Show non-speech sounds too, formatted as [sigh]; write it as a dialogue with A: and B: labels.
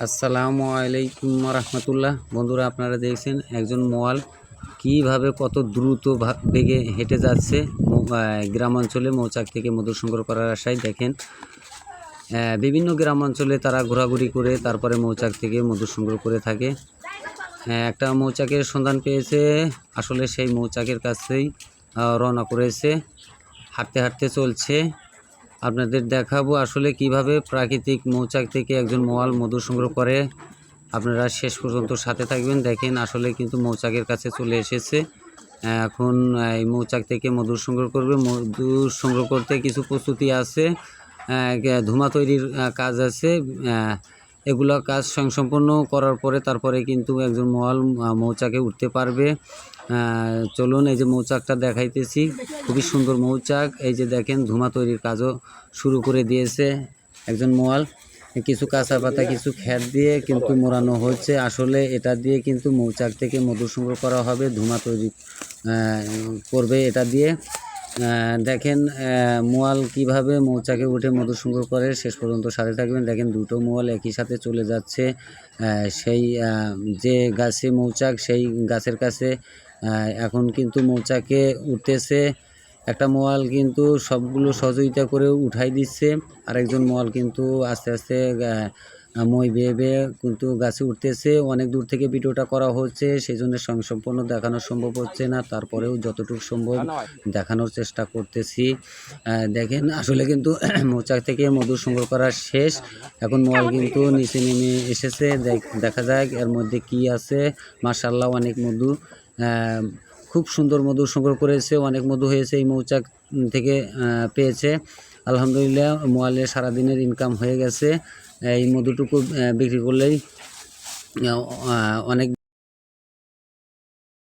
A: আসসালামু আলাইকুম রহমতুল্লাহ। বন্ধুরা আপনারা দেখছেন একজন মোয়াল। কীভাবে কত দ্রুত বেগে হেঁটে যাচ্ছে মৌ- আহ, গ্রাম অঞ্চলে মৌচাক থেকে মধু সংগ্রহ করার আশায় দেখেন। বিভিন্ন গ্রাম অঞ্চলে তারা ঘোরাঘুরি করে তারপরে মৌচাক থেকে মধু সংগ্রহ করে থাকে। একটা মৌচাকের সন্ধান পেয়েছে। আসলে সেই মৌচাকের কাছেই রওনা করেছে। হাঁটতে হাঁটতে চলছে। আপনাদের দেখাবো আসলে কীভাবে প্রাকৃতিক মৌচাক থেকে একজন মোয়াল মধু সংগ্রহ করে। আপনারা শেষ পর্যন্ত সাথে থাকবেন। দেখেন আসলে কিন্তু মৌচাকের কাছে চলে এসেছে। এখন এই মৌচাক থেকে মধু সংগ্রহ করবে। মধু সংগ্রহ করতে কিছু প্রস্তুতি আছে। ধুমা তৈরির কাজ আছে। এগুলো কাজ সম্পন্ন করার পরে তারপরে কিন্তু একজন আহ, মৌচাকে উঠতে পারবে। চলুন এই যে মৌচাকটা দেখাইতেছি। খুবই সুন্দর মৌচাক। এই যে দেখেন ধুমা তৈরির কাজও শুরু করে দিয়েছে একজন মোয়াল কিছু কাঁচা পাতা কিছু খ্যাত দিয়ে কিন্তু মোড়ানো হচ্ছে। আসলে এটা দিয়ে কিন্তু মৌচাক থেকে মধু সংগ্রহ করা হবে। ধুমা তৈরি করবে এটা দিয়ে। দেখেন মোয়াল কীভাবে মৌচাকে উঠে মধু সংগ্রহ করে, শেষ পর্যন্ত সাথে থাকবেন। দেখেন, দুটো মোয়াল একই সাথে চলে যাচ্ছে। সেই যে গাছে মৌচাক, সেই গাছের কাছে এখন কিন্তু মৌচাকে উঠতেছে। একটা মোয়াল কিন্তু সবগুলো সহযোগিতা করে উঠাই দিচ্ছে। আরেকজন মোয়াল কিন্তু আস্তে আস্তে মই বেয়ে বেয়ে কিন্তু গাছে উঠতেছে, অনেক দূর থেকে ভিডিওটা করা হচ্ছে সেই জন্য সম্পূর্ণ দেখানো সম্ভব হচ্ছে না, তারপরেও যতটুকু সম্ভব দেখানোর চেষ্টা করতেছি। দেখেন, আসলে কিন্তু [clears throat] মৌচাক থেকে মধু সংগ্রহ করা শেষ। এখন মল কিন্তু নিচে নেমে এসেছে, দেখ- দেখা যাক এর মধ্যে কি আছে। মার্শাল্লাহ অনেক মধু খুব সুন্দর মধু সংগ্রহ করেছে, অনেক মধু হয়েছে এই মৌচাক থেকে পেয়েছে। আলহামদুলিল্লাহ মোয়ালের সারাদিনের ইনকাম হয়ে গেছে। এই মধুটুকু বিক্রি করলেই অনেক